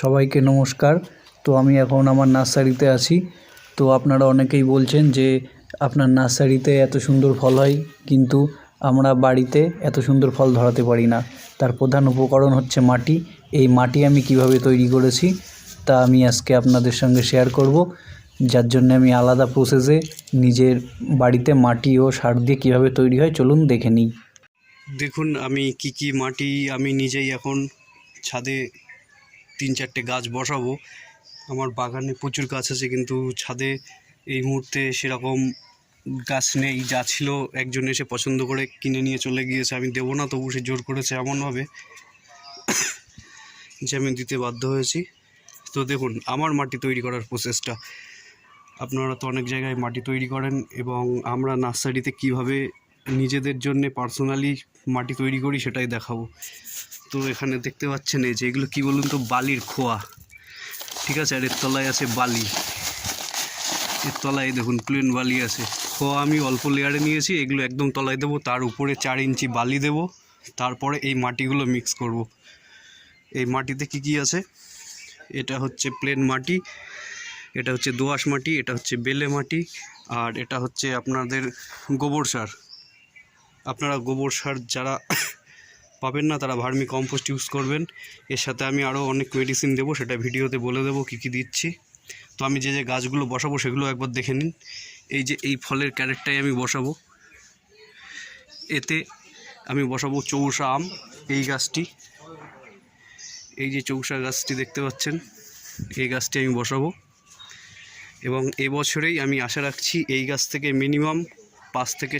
সবাইকে নমস্কার। তো আমি এখন আমার নার্সারিতে আছি। তো আপনারা অনেকেই বলছেন যে আপনার নার্সারিতে এত সুন্দর ফল হয়, কিন্তু আমরা বাড়িতে এত সুন্দর ফল ধরাতে পারি না। তার প্রধান উপকরণ হচ্ছে মাটি। এই মাটি আমি কীভাবে তৈরি করেছি, তা আমি আজকে আপনাদের সঙ্গে শেয়ার করব। যার জন্য আমি আলাদা প্রসেসে নিজের বাড়িতে মাটি ও সার দিয়ে কীভাবে তৈরি হয়, চলুন দেখে নিই। দেখুন, আমি কি কি মাটি আমি নিজেই এখন ছাদে তিন চারটে গাছ বসাবো। আমার বাগানে প্রচুর গাছ আছে, কিন্তু ছাদে এই মুহূর্তে সেরকম গাছ নেই। যা ছিল একজন এসে পছন্দ করে কিনে নিয়ে চলে গিয়েছে। আমি দেবো না, তবু সে জোর করেছে এমনভাবে যে আমি দিতে বাধ্য হয়েছি। তো দেখুন, আমার মাটি তৈরি করার প্রসেসটা আপনারা তো অনেক জায়গায় মাটি তৈরি করেন এবং আমরা নার্সারিতে কীভাবে নিজেদের জন্য পার্সোনালি মাটি তৈরি করি সেটাই দেখাবো। তো এখানে দেখতে পাচ্ছেন এই যে, এগুলো কী বলুন তো, বালির খোয়া। ঠিক আছে, আর এর তলায় আছে বালি। এর তলায় দেখুন প্লেন বালি আছে। খোয়া আমি অল্প লেয়ারে নিয়েছি, এগুলো একদম তলায় দেবো, তার উপরে চার ইঞ্চি বালি দেবো, তারপরে এই মাটিগুলো মিক্স করব। এই মাটিতে কি কি আছে? এটা হচ্ছে প্লেন মাটি, এটা হচ্ছে দোআঁশ মাটি, এটা হচ্ছে বেলে মাটি, আর এটা হচ্ছে আপনাদের গোবর সার। আপনারা গোবর সার যারা পাবেন না, তারা ভার্মি কম্পোস্ট ইউজ করবেন। এর সাথে আমি আরও অনেক মেডিসিন দেবো, সেটা ভিডিওতে বলে দেবো কী কী দিচ্ছি। তো আমি যে যে গাছগুলো বসাবো, সেগুলো একবার দেখে নিন। এই যে এই ফলের ক্যারেটটাই আমি বসাবো। এতে আমি বসাবো চৌষা আম, এই গাছটি। এই যে চৌষা গাছটি দেখতে পাচ্ছেন, এই গাছটি আমি বসাবো। এবং এবছরেই আমি আশা রাখছি এই গাছ থেকে মিনিমাম পাঁচ থেকে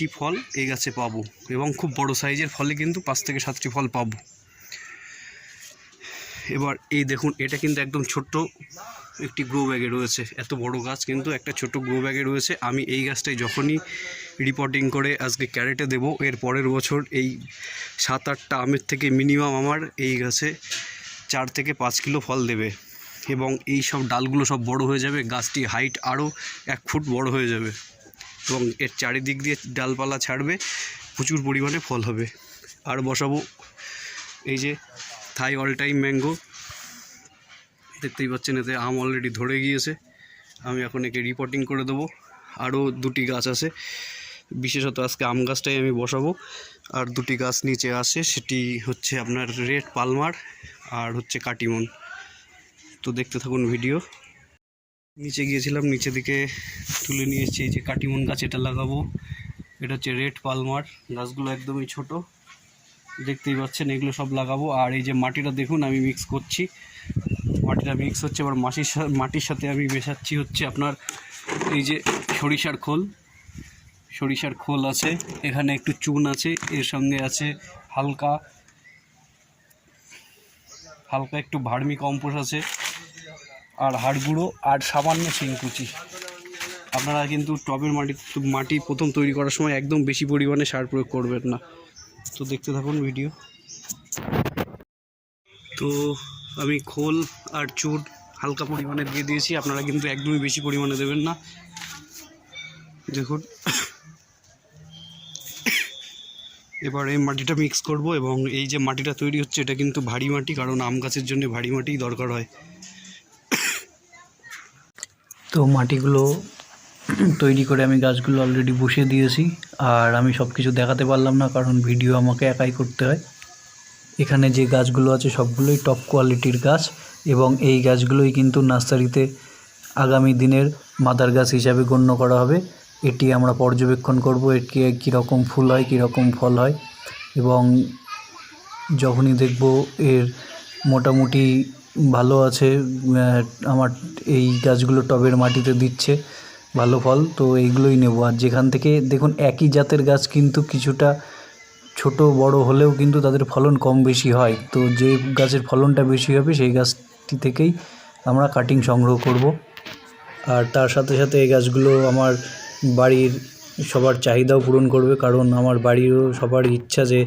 সাতটি ফল এই গাছে পাবো এবং খুব বড় সাইজের ফলে কিন্তু পাঁচ থেকে সাতটি ফল পাবো। এবার এই দেখুন, এটা কিন্তু একদম ছোট্ট একটি গ্রো ব্যাগে রয়েছে। এত বড় গাছ কিন্তু একটা ছোট গ্রো ব্যাগে রয়েছে। আমি এই গাছটাই যখনই রিপোর্টিং করে আজকে ক্যারেটে দেবো, এর পরের বছর এই সাত আটটা আমের থেকে মিনিমাম আমার এই গাছে চার থেকে পাঁচ কিলো ফল দেবে এবং এই সব ডালগুলো সব বড় হয়ে যাবে গাছটি হাইট আরও এক ফুট বড় হয়ে যাবে। এবং এর চারিদিক দিয়ে ডালপালা ছাড়বে, প্রচুর পরিমাণে ফল হবে। আর বসাবো এই যে থাই অল টাইম ম্যাঙ্গো। দেখতেই পাচ্ছেন, এতে আম অলরেডি ধরে গিয়েছে। আমি এখন একে রিপোর্টিং করে দেবো। আরও দুটি গাছ আছে। বিশেষত আজকে আম গাছটাই আমি বসাবো। আর দুটি গাছ নিচে আসে সেটি হচ্ছে আপনার রেড পালমার আর হচ্ছে কাটিমন। তো দেখতে থাকুন ভিডিও। নিচে গিয়েছিলাম নিচে দিকে তুলে নিয়ে এসেছি যে কাটিমন গাছ এটা লাগাবো। এটা হচ্ছে রেড পালমার, গাছগুলো একদমই ছোট। দেখতেই পাচ্ছেন, এগুলো সব লাগাবো। আর এই যে মাটিটা দেখুন, আমি মিক্স করছি। মাটিটা মিক্স হচ্ছে, এবার মাটির মাটির সাথে আমি মেশাচ্ছি হচ্ছে আপনার এই যে সরিষার খোল। সরিষার খোল আছে, এখানে একটু চুন আছে, এর সঙ্গে আছে হালকা। হালকা একটু ভার্মি কম্পোস্ট আছে। আর হাড় গুঁড়ো আর সামান্য শিংকুচি। আপনারা কিন্তু টবের মাটি মাটি প্রথম তৈরি করার সময় একদম বেশি পরিমাণে সার প্রয়োগ করবেন না। তো দেখতে থাকুন ভিডিও। তো আমি খোল আর চুট হালকা পরিমাণে দিয়ে দিয়েছি, আপনারা কিন্তু একদমই বেশি পরিমাণে দেবেন না। দেখুন, এবার এই মাটিটা মিক্স করব এবং এই যে মাটিটা তৈরি হচ্ছে, এটা কিন্তু ভারী মাটি, কারণ আম গাছের জন্য ভারী মাটিই দরকার হয়। তো মাটিগুলো তৈরি করে আমি গাছগুলো অলরেডি বসিয়ে দিয়েছি। আর আমি সব কিছু দেখাতে পারলাম না, কারণ ভিডিও আমাকে একাই করতে হয়। এখানে যে গাছগুলো আছে, সবগুলোই টপ কোয়ালিটির গাছ এবং এই গাছগুলোই কিন্তু নার্সারিতে আগামী দিনের মাদার গাছ হিসাবে গণ্য করা হবে। এটি আমরা পর্যবেক্ষণ করব, এটি কীরকম ফুল হয়, কীরকম ফল হয় এবং যখনই দেখব এর মোটামুটি ভালো আছে আমার এই গাছগুলো টবের মাটিতে দিচ্ছে, ভালো ফল, তো এইগুলোই নেব। আর যেখান থেকে, দেখুন, একই জাতের গাছ কিন্তু কিছুটা ছোট, বড় হলেও কিন্তু তাদের ফলন কম বেশি হয়। তো যে গাছের ফলনটা বেশি হবে, সেই গাছটি থেকেই আমরা কাটিং সংগ্রহ করব। আর তার সাথে সাথে এই গাছগুলো আমার বাড়ির সবার চাহিদাও পূরণ করবে, কারণ আমার বাড়িরও সবার ইচ্ছা যে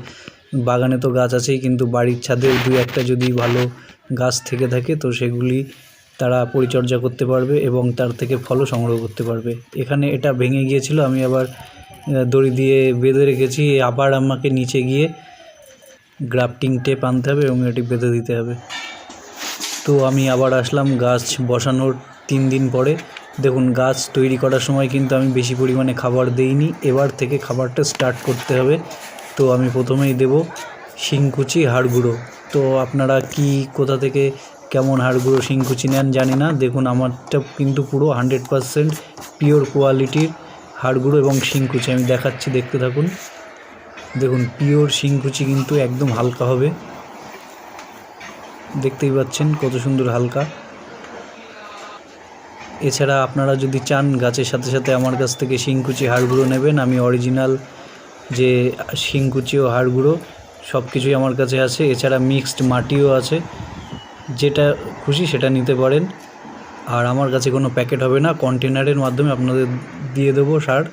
বাগানে তো গাছ আছেই, কিন্তু বাড়ির ছাদেও দু একটা যদি ভালো গাছ থেকে থাকে, তো সেগুলি তারা পরিচর্যা করতে পারবে এবং তার থেকে ফলও সংগ্রহ করতে পারবে। এখানে এটা ভেঙে গিয়েছিল, আমি আবার দড়ি দিয়ে বেঁধে রেখেছি আবার আমাকে নিচে গিয়ে গ্রাফটিং টেপ আনতে হবে এবং এটি বেঁধে দিতে হবে। তো আমি আবার আসলাম গাছ বসানোর তিন দিন পরে। দেখুন, গাছ তৈরি করার সময় কিন্তু আমি বেশি পরিমাণে খাবার দেইনি। এবার থেকে খাবারটা স্টার্ট করতে হবে। তো আমি প্রথমেই দেব শিংকুচি হাড় গুঁড়ো তো আপনারা কি কোথা থেকে কেমন হাড়গুঁড়ো শিংকুচি নেন জানি না। দেখুন, আমারটা কিন্তু পুরো হান্ড্রেড পারসেন্ট পিওর কোয়ালিটির হাড়গুঁড়ো এবং শিংকুচি। আমি দেখাচ্ছি, দেখতে থাকুন। দেখুন, পিওর শিংকুচি কিন্তু একদম হালকা হবে। দেখতেই পাচ্ছেন কত সুন্দর হালকা। এছাড়া আপনারা যদি চান, গাছের সাথে সাথে আমার কাছ থেকে শিংকুচি হাড় গুঁড়ো নেবেন। আমি অরিজিনাল যে শিংকুচি ও হাড় গুঁড়ো সব কিছুই আমার কাছে আছে। এছাড়া মিক্সড মাটিও আছে। যেটা খুশি সেটা নিতে পারেন। আর আমার কাছে কোনো প্যাকেট হবে না। কন্টেনারের মাধ্যমে আপনাদের দিয়ে দেবো সার।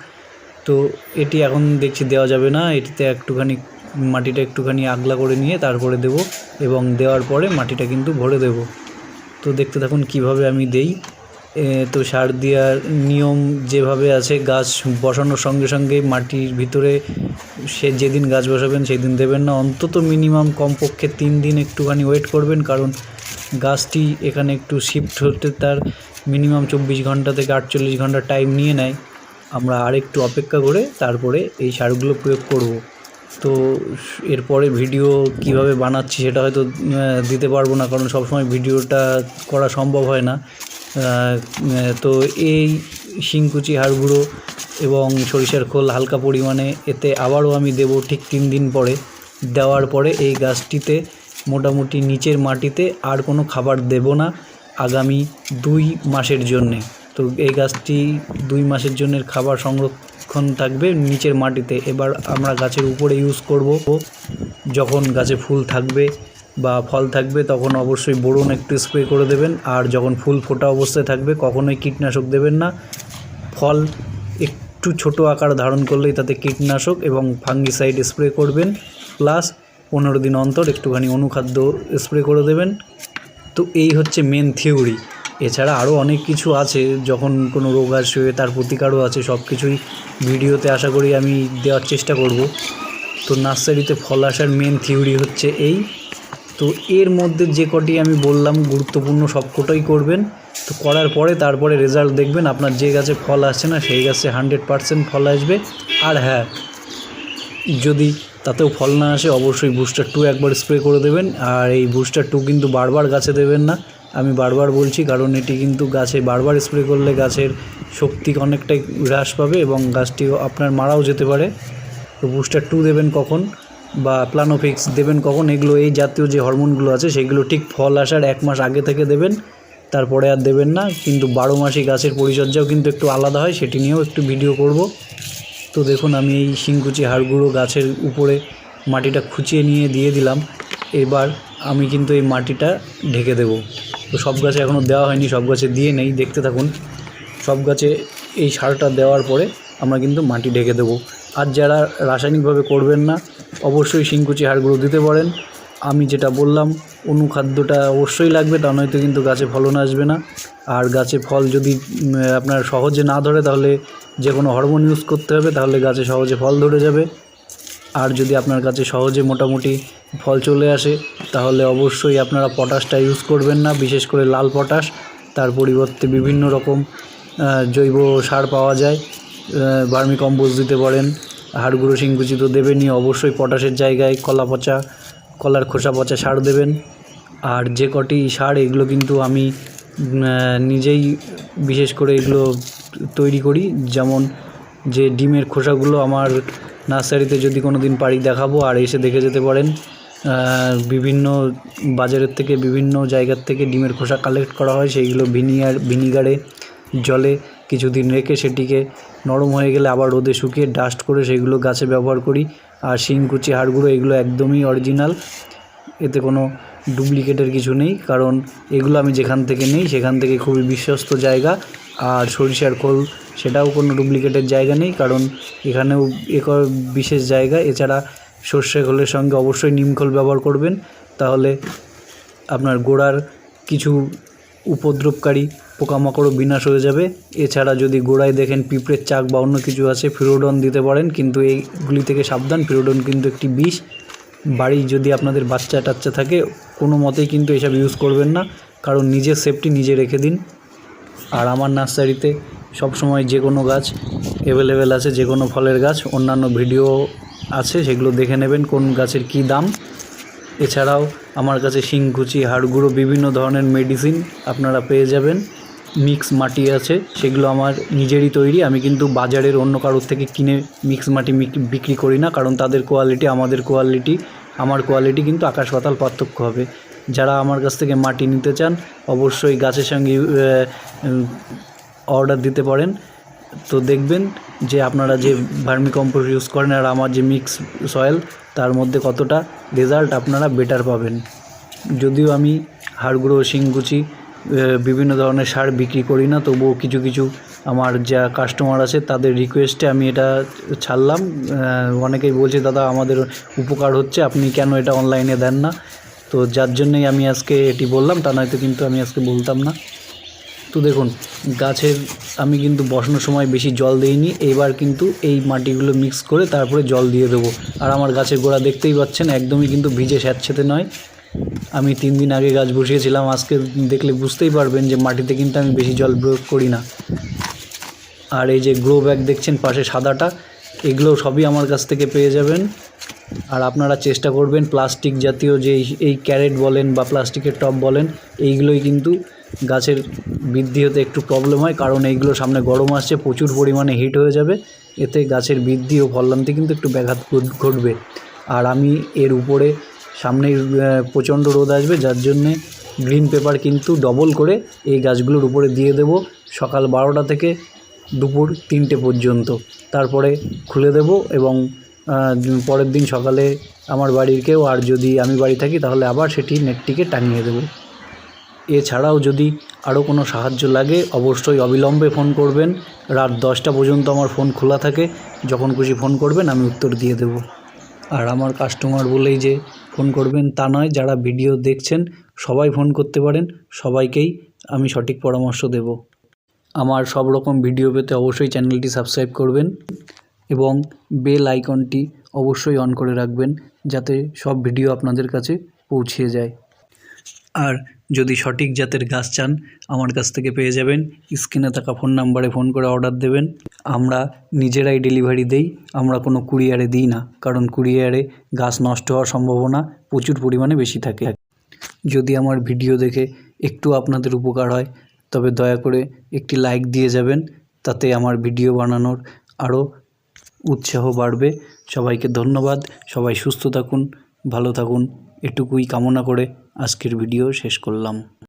তো এটি এখন দেখছি দেওয়া যাবে না। এটিতে একটুখানি, মাটিটা একটুখানি আগলা করে নিয়ে তারপরে দেব। এবং দেওয়ার পরে মাটিটা কিন্তু ভরে দেব। তো দেখতে থাকুন কীভাবে আমি দেই। তো সার দেওয়ার নিয়ম যেভাবে আছে, গাছ বসানোর সঙ্গে সঙ্গে মাটির ভিতরে সে যেদিন গাছ বসাবেন সেই দিন দেবেন না। অন্তত মিনিমাম কমপক্ষে তিন দিন একটুখানি ওয়েট করবেন, কারণ গাছটি এখানে একটু শিফট হতে তার মিনিমাম চব্বিশ ঘণ্টা থেকে আটচল্লিশ ঘণ্টা টাইম নিয়ে নেয়। আমরা আর একটু অপেক্ষা করে তারপরে এই সারগুলো প্রয়োগ করব। তো এরপরে ভিডিও কীভাবে বানাচ্ছি সেটা হয়তো দিতে পারব না, কারণ সবসময় ভিডিওটা করা সম্ভব হয় না। তো এই শিংকুচি হাড় গুঁড়ো এবং সরিষার খোল হালকা পরিমাণে, এতে আবারও আমি দেব ঠিক তিন দিন পরে। দেওয়ার পরে এই গাছটিতে মোটামুটি নিচের মাটিতে আর কোনো খাবার দেব না আগামী দুই মাসের জন্যে। তো এই গাছটি দুই মাসের জন্য খাবার সংরক্ষণ থাকবে নিচের মাটিতে। এবার আমরা গাছের উপরে ইউজ করব। যখন গাছে ফুল থাকবে বা ফল থাকবে, তখন অবশ্যই বোরন একটু স্প্রে করে দেবেন। আর যখন ফুল ফোটা অবস্থায় থাকবে, কখনোই কীটনাশক দেবেন না। ফল একটু ছোট আকার ধারণ করলেই তাতে কীটনাশক এবং ফাঙ্গিসাইড স্প্রে করবেন। প্লাস পনেরো দিন অন্তর একটুখানি অনুখাদ্য স্প্রে করে দেবেন। তো এই হচ্ছে মেন থিওরি এছাড়া আরও অনেক কিছু আছে, যখন কোনো রোগ আসবে, তার প্রতিকারও আছে, সব কিছুই ভিডিওতে আশা করি আমি দেওয়ার চেষ্টা করব। তো নার্সারিতে ফল আসার মেন থিওরি হচ্ছে এই। তো এর মধ্যে যে কটি আমি বললাম গুরুত্বপূর্ণ সব কটাই করবেন, তো করার পরে তারপরে রেজাল্ট দেখবেন আপনার যে গাছে ফল আসছে না, সেই গাছে হান্ড্রেড পারসেন্ট ফল আসবে। আর হ্যাঁ যদি তাতেও ফল না আসে, অবশ্যই বুস্টার টু একবার স্প্রে করে দেবেন। আর এই বুস্টার টু কিন্তু বারবার গাছে দেবেন না। আমি বারবার বলছি, কারণ এটি কিন্তু গাছে বারবার স্প্রে করলে গাছের শক্তি অনেকটাই হ্রাস পাবে এবং গাছটি আপনার মারাও যেতে পারে। তো বুস্টার টু দেবেন কখন? বা প্লানোফিক্স দেবেন কখন, এগুলো এই জাতীয় যে হরমোনগুলো আছে, সেগুলো ঠিক ফল আসার এক মাস আগে থেকে দেবেন। তারপরে আর দেবেন না, কিন্তু বারো মাসি গাছের পরিচর্যাও কিন্তু একটু আলাদা হয়, সেটি নিয়েও একটু ভিডিও করব। তো দেখুন, আমি এই শিংকুচি হাড়গুঁড়ো গাছের উপরে মাটিটা খুঁচিয়ে নিয়ে দিয়ে দিলাম। এবার আমি কিন্তু এই মাটিটা ঢেকে দেব। তো সব গাছে এখনও দেওয়া হয়নি, সব গাছে দিয়ে নেই, দেখতে থাকুন। সব গাছে এই সারটা দেওয়ার পরে আমরা কিন্তু মাটি ঢেকে দেবো। আর যারা রাসায়নিকভাবে করবেন না, অবশ্যই শিংকুচি হাড়গুঁড়ো দিতে পারেন। আমি যেটা বললাম অনুখাদ্যটা অবশ্যই লাগবে, তা নয়তো কিন্তু গাছে ফলন আসবে না। আর গাছে ফল যদি আপনার সহজে না ধরে, তাহলে যে কোনো হরমোন ইউজ করতে হবে, তাহলে গাছে সহজে ফল ধরে যাবে। আর যদি আপনার কাছে সহজে মোটামুটি ফল চলে আসে, তাহলে অবশ্যই আপনারা পটাশটা ইউজ করবেন না, বিশেষ করে লাল পটাশ। তার পরিবর্তে বিভিন্ন রকম জৈব সার পাওয়া যায়। ভার্মি কম্পোস্ট দিতে পারেন। হাড়গুঁড়ো শিংকুচি তো দেবেনই, অবশ্যই পটাশের জায়গায় কলা পচা, কলার খোসা পচা সার দেবেন। আর যে কটি সার, এগুলো কিন্তু আমি নিজেই বিশেষ করে এগুলো তৈরি করি। যেমন যে ডিমের খোসাগুলো আমার নার্সারিতে যদি কোনো দিন পারি দেখাবো, আর এসে দেখে যেতে পারেন। বিভিন্ন বাজারের থেকে, বিভিন্ন জায়গার থেকে ডিমের খোসা কালেক্ট করা হয়। সেইগুলো ভিনিগার ভিনিগারে, জলে কিছুদিন রেখে সেটিকে নরম হয়ে গেলে আবার রোদে শুকিয়ে ডাস্ট করে সেগুলো গাছে ব্যবহার করি। আর শিংকুচি হাড়গুলো এগুলো একদমই অরিজিনাল এতে কোনো ডুপ্লিকেটের কিছু নেই, কারণ এগুলো আমি যেখান থেকে নেই, সেখান থেকে খুবই বিশ্বস্ত জায়গা। আর সরিষার খোল, সেটাও কোনো ডুপ্লিকেটের জায়গা নেই, কারণ এখানেও এক বিশেষ জায়গা। এছাড়া সর্ষে খোলের সঙ্গে অবশ্যই নিম খোল ব্যবহার করবেন। তাহলে আপনার গোড়ার কিছু উপদ্রবকারী পোকামাকড়ও বিনাশ হয়ে যাবে। এছাড়া যদি গোড়ায় দেখেন পিঁপড়ের চাক বা অন্য কিছু আছে, ফিরোডন দিতে পারেন, কিন্তু এইগুলি থেকে সাবধান। ফিরোডন কিন্তু একটি বিষ। বাড়ি যদি আপনাদের বাচ্চা টাচ্চা থাকে, কোনো মতেই কিন্তু এসব ইউজ করবেন না। কারণ নিজের সেফটি নিজে রেখে দিন। আর আমার নার্সারিতে সবসময় যে কোনো গাছ অ্যাভেলেবেল আছে, যে কোনো ফলের গাছ, অন্যান্য ভিডিও আছে, সেগুলো দেখে নেবেন কোন গাছের কী দাম। এছাড়াও আমার কাছে শিংকুচি হাড়গুঁড়ো বিভিন্ন ধরনের মেডিসিন আপনারা পেয়ে যাবেন। মিক্স মাটি আছে, সেগুলো আমার নিজেরই তৈরি। আমি কিন্তু বাজারের অন্য কারোর থেকে কিনে মিক্স মাটি বিক্রি করি না, কারণ তাদের কোয়ালিটি আমাদের কোয়ালিটি আমার কোয়ালিটি কিন্তু আকাশ পাতাল পার্থক্য হবে। যারা আমার কাছ থেকে মাটি নিতে চান, অবশ্যই গাছের সঙ্গে অর্ডার দিতে পারেন। তো দেখবেন যে আপনারা যে ভার্মি কম্পোস্ট ইউজ করেন আর আমার যে মিক্স সয়েল তার মধ্যে কতটা রেজাল্ট আপনারা বেটার পাবেন। যদিও আমি হাড়গুঁড়ো শিংকুচি বিভিন্ন ধরনের সার বিক্রি করি না, তবুও কিছু কিছু আমার যা কাস্টমার আছে, তাদের রিকোয়েস্টে আমি এটা ছাড়লাম। অনেকেই বলছে, দাদা, আমাদের উপকার হচ্ছে, আপনি কেন এটা অনলাইনে দেন না? তো যার জন্যই আমি আজকে এটি বললাম, তা নয়তো কিন্তু আমি আজকে বলতাম না। তো দেখুন, গাছের আমি কিন্তু বসানোর সময় বেশি জল দিইনি এবার কিন্তু এই মাটিগুলো মিক্স করে তারপরে জল দিয়ে দেবো। আর আমার গাছের গোড়া দেখতেই পাচ্ছেন, একদমই কিন্তু ভিজে স্যাঁতসেঁতে নয়। আমি তিন দিন আগে গাছ বসিয়েছিলাম, আজকে দেখলে বুঝতেই পারবেন যে মাটিতে কিন্তু আমি বেশি জল প্রয়োগ করি না। আর এই যে গ্রো ব্যাগ দেখছেন পাশে সাদাটা, এগুলো সবই আমার কাছ থেকে পেয়ে যাবেন। আর আপনারা চেষ্টা করবেন, প্লাস্টিক জাতীয় যে এই- ক্যারেট বলেন বা প্লাস্টিকের টব বলেন, এইগুলোই কিন্তু গাছের বৃদ্ধি হতে একটু প্রবলেম হয়, কারণ এইগুলো সামনে গরম আসছে, প্রচুর পরিমাণে হিট হয়ে যাবে। এতে গাছের বৃদ্ধি ও ফললান্তি কিন্তু একটু ব্যাঘাত ঘটবে। আর আমি এর উপরে সামনেই প্রচণ্ড রোদ আসবে, যার জন্যে গ্রিন পেপার কিন্তু ডবল করে এই গাছগুলোর উপরে দিয়ে দেব সকাল বারোটা থেকে দুপুর তিনটে পর্যন্ত। তারপরে খুলে দেব এবং পরের দিন সকালে আমার বাড়ির কেউ, আর যদি আমি বাড়ি থাকি তাহলে আবার সেটি নেটটিকে টাঙিয়ে দেবো। এছাড়াও যদি আরও কোনো সাহায্য লাগে, অবশ্যই অবিলম্বে ফোন করবেন। রাত দশটা পর্যন্ত আমার ফোন খোলা থাকে। যখন খুশি ফোন করবেন, আমি উত্তর দিয়ে দেব। আর আমার কাস্টমার বলেই যে ফোন করবেন তা নয়, যারা ভিডিও দেখছেন, সবাই ফোন করতে পারেন। সবাইকেই আমি সঠিক পরামর্শ দেব। আমার সব রকম ভিডিও পেতে অবশ্যই চ্যানেলটি সাবস্ক্রাইব করবেন এবং বেল আইকনটি অবশ্যই অন করে রাখবেন, যাতে সব ভিডিও আপনাদের কাছে পৌঁছে যায়। আর যদি সঠিক জাতের গাছ চান, আমার কাছ থেকে পেয়ে যাবেন। স্ক্রিনে থাকা ফোন নাম্বারে ফোন করে অর্ডার দেবেন। আমরা নিজেরাই ডেলিভারি দেই, আমরা কোনো কুরিয়ারে দিই না, কারণ কুরিয়ারে গাছ নষ্ট হওয়ার সম্ভাবনা প্রচুর পরিমাণে বেশি থাকে। যদি আমার ভিডিও দেখে একটু আপনাদের উপকার হয়, তবে দয়া করে একটি লাইক দিয়ে যাবেন, তাতে আমার ভিডিও বানানোর আরও উৎসাহ বাড়বে। সবাইকে ধন্যবাদ, সবাই সুস্থ থাকুন, ভালো থাকুন, এটুকুই কামনা করে আজকের ভিডিও শেষ করলাম।